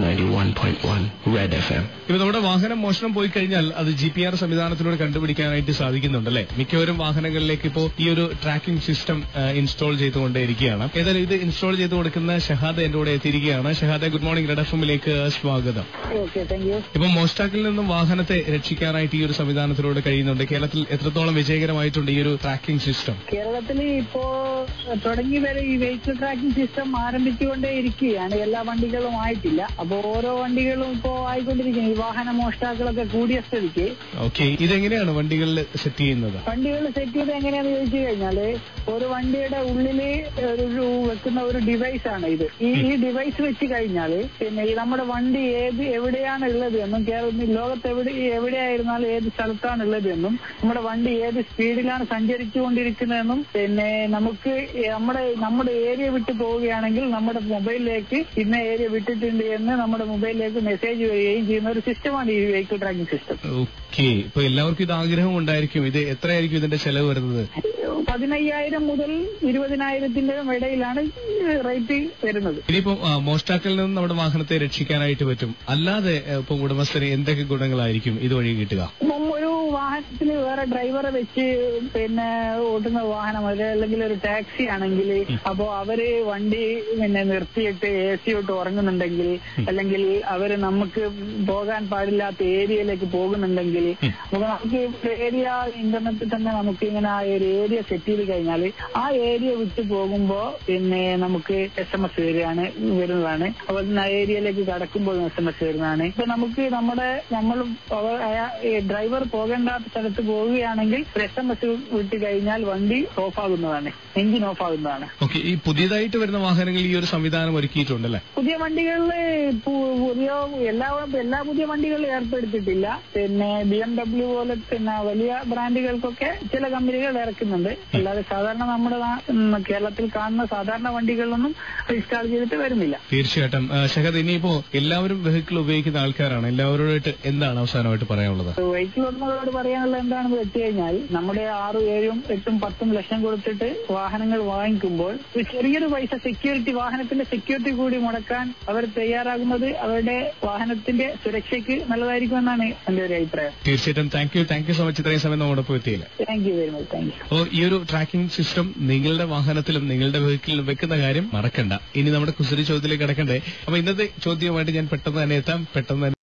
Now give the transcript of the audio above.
91.1 Red FM. ഇപ്പൊ നമ്മുടെ വാഹനം മോഷണം പോയി കഴിഞ്ഞാൽ അത് ജി പി ആർ സംവിധാനത്തിലൂടെ കണ്ടുപിടിക്കാനായിട്ട് സാധിക്കുന്നുണ്ടല്ലേ മിക്കവരും വാഹനങ്ങളിലേക്ക് ഇപ്പോ ഈ ഒരു ട്രാക്കിംഗ് സിസ്റ്റം ഇൻസ്റ്റാൾ ചെയ്തുകൊണ്ടേയിരിക്കുകയാണ്. ഏതായാലും ഇത് ഇൻസ്റ്റാൾ ചെയ്ത് കൊടുക്കുന്ന ഷഹാദ എന്റെ കൂടെ എത്തിയിരിക്കുകയാണ്. Shahada good morning red F എമ്മിലേക്ക് സ്വാഗതം. ഇപ്പൊ മോസ്റ്റാക്കിൽ നിന്നും വാഹനത്തെ രക്ഷിക്കാനായിട്ട് ഈ ഒരു സംവിധാനത്തിലൂടെ കഴിയുന്നുണ്ട്. കേരളത്തിൽ എത്രത്തോളം വിജയകരമായിട്ടുണ്ട് ഈ ഒരു ട്രാക്കിംഗ് സിസ്റ്റം കേരളത്തിൽ ഇപ്പോ തുടങ്ങി വരെ ഈ വെഹിക്കിൾ ട്രാക്കിംഗ് സിസ്റ്റം ആരംഭിച്ചുകൊണ്ടേ ഇരിക്കുകയാണ് എല്ലാ വണ്ടികളും ആയിട്ടില്ല. അപ്പോ ഓരോ വണ്ടികളും ഇപ്പോ ആയിക്കൊണ്ടിരിക്കുന്നു. ഈ വാഹന മോഷ്ടാക്കളൊക്കെ കൂടിയ സ്ഥിതിക്ക് ഓക്കെ ഇതെങ്ങനെയാണ് വണ്ടികളിൽ സെറ്റ് ചെയ്യുന്നത്? വണ്ടികളിൽ സെറ്റ് ചെയ്ത് എങ്ങനെയാന്ന് ചോദിച്ചു കഴിഞ്ഞാൽ ഒരു വണ്ടിയുടെ ഉള്ളിൽ ഒരു ഒരു വെക്കുന്ന ഒരു ഡിവൈസ് ആണ് ഇത്. ഈ ഈ ഡിവൈസ് വെച്ച് കഴിഞ്ഞാൽ പിന്നെ ഈ നമ്മുടെ വണ്ടി ഏത് എവിടെയാണ് ഉള്ളത് എന്നും കേരളത്തിൽ ലോകത്ത് എവിടെ എവിടെയായിരുന്നാലും ഏത് സ്ഥലത്താണ് ഉള്ളത് എന്നും നമ്മുടെ വണ്ടി ഏത് സ്പീഡിലാണ് സഞ്ചരിച്ചുകൊണ്ടിരിക്കുന്നതെന്നും പിന്നെ നമുക്ക് നമ്മുടെ നമ്മുടെ ഏരിയ വിട്ട് പോവുകയാണെങ്കിൽ നമ്മുടെ മൊബൈലിലേക്ക് ഇന്ന ഏരിയ വിട്ടിട്ടുണ്ട് എന്ന് നമ്മുടെ മൊബൈലിലേക്ക് മെസ്സേജ് വരികയും ചെയ്യുന്ന ഒരു സിസ്റ്റമാണ് ഈ വെഹിക്കിൾ ട്രാക്കിംഗ് സിസ്റ്റം ഓക്കെ ഇപ്പൊ എല്ലാവർക്കും ഇത് ആഗ്രഹം ഉണ്ടായിരിക്കും. ഇത് എത്രയായിരിക്കും ഇതിന്റെ ചെലവ് വരുന്നത്? പതിനയ്യായിരം മുതൽ ഇരുപതിനായിരത്തിന്റെ ഇടയിലാണ് റേറ്റ് വരുന്നത്. ഇനിയിപ്പോ മോഷ്ടാക്കളിൽ നിന്ന് നമ്മുടെ വാഹനത്തെ രക്ഷിക്കാനായിട്ട് പറ്റും. അല്ലാതെ ഇപ്പൊ ഉടമസ്ഥന് എന്തൊക്കെ ഗുണങ്ങളായിരിക്കും ഇതുവഴി കിട്ടുക? വാഹനത്തിൽ വേറെ ഡ്രൈവറെ വെച്ച് പിന്നെ ഓട്ടുന്ന വാഹനം അല്ലെങ്കിൽ ഒരു ടാക്സി ആണെങ്കിൽ അപ്പോ അവർ വണ്ടി പിന്നെ നിർത്തിയിട്ട് എ സി ഇട്ട് ഉറങ്ങുന്നുണ്ടെങ്കിൽ അല്ലെങ്കിൽ അവർ നമുക്ക് പോകാൻ പാടില്ലാത്ത ഏരിയയിലേക്ക് പോകുന്നുണ്ടെങ്കിൽ അപ്പൊ നമുക്ക് ഏരിയ ഇന്റർനെറ്റിൽ തന്നെ നമുക്ക് ഇങ്ങനെ ആ ഒരു ഏരിയ സെറ്റ് ചെയ്ത് കഴിഞ്ഞാൽ ആ ഏരിയ വിട്ടു പോകുമ്പോ പിന്നെ നമുക്ക് എസ് എം എസ് വരികയാണ് വരുന്നതാണ്. അതുപോലെ തന്നെ ആ ഏരിയയിലേക്ക് കടക്കുമ്പോൾ എസ് എം എസ് വരുന്നതാണ്. ഇപ്പൊ നമുക്ക് നമ്മുടെ നമ്മൾ ഡ്രൈവർ പോകേണ്ടാത്ത സ്ഥലത്ത് പോവുകയാണെങ്കിൽ എസ് എം എസ് വിട്ട് കഴിഞ്ഞാൽ വണ്ടി ഓഫ് ആകുന്നതാണ് എഞ്ചിൻ ഓഫ് ആകുന്നതാണ്. ഓക്കെ ഈ പുതിയതായിട്ട് വരുന്ന വാഹനങ്ങളിൽ ഈ ഒരു സംവിധാനം ഒരുക്കിയിട്ടുണ്ടല്ലേ? പുതിയ വണ്ടികളിൽ പുതിയ എല്ലാ എല്ലാ പുതിയ വണ്ടികളും ഏർപ്പെടുത്തിയിട്ടില്ല. പിന്നെ ബി എം ഡബ്ല്യു പോലെ പിന്നെ വലിയ ബ്രാൻഡുകൾക്കൊക്കെ ചില കമ്പനികൾ ഇറക്കുന്നുണ്ട്. അല്ലാതെ സാധാരണ നമ്മുടെ കേരളത്തിൽ കാണുന്ന സാധാരണ വണ്ടികളിലൊന്നും ഇൻസ്റ്റാൾ ചെയ്തിട്ട് വരുന്നില്ല. തീർച്ചയായിട്ടും. ശഹദ് ഇനിയിപ്പോ എല്ലാവരും വെഹിക്കിൾ ഉപയോഗിക്കുന്ന ആൾക്കാരാണ്. എല്ലാവരോടായിട്ട് എന്താണ് അവസാനമായിട്ട് പറയാനുള്ളത്? വെഹിക്കിൾ ഉടമകളോട് പറയാനുള്ളത് എന്താണെന്ന് വെച്ച് കഴിഞ്ഞാൽ നമ്മുടെ ആറും ഏഴും എട്ടും പത്തും ലക്ഷം കൊടുത്തിട്ട് വാഹനങ്ങൾ വാങ്ങിക്കുമ്പോൾ ഒരു ചെറിയൊരു പൈസ സെക്യൂരിറ്റി വാഹനത്തിന്റെ സെക്യൂരിറ്റി കൂടി മുടക്കാൻ അവർ തയ്യാറാകുന്നത് അവരുടെ വാഹനത്തിന്റെ സുരക്ഷയ്ക്ക് നല്ലതായിരിക്കുമെന്നാണ് എന്റെ ഒരു അഭിപ്രായം. തീർച്ചയായിട്ടും. Thank you thank you so much ഇത്രയും സമയം നമ്മോടൊപ്പം എത്തിയില്ല. Thank you very much thank you അപ്പോൾ ഈ ഒരു ട്രാക്കിംഗ് സിസ്റ്റം നിങ്ങളുടെ വാഹനത്തിലും നിങ്ങളുടെ വെഹിക്കിളിലും വെക്കുന്ന കാര്യം മറക്കണ്ട. ഇനി നമ്മുടെ കുസരി ചോദ്യത്തിലേക്ക് കിടക്കണ്ടേ? അപ്പൊ ഇന്നത്തെ ചോദ്യവുമായിട്ട് ഞാൻ പെട്ടെന്ന് തന്നെ എത്താം. പെട്ടെന്ന് തന്നെ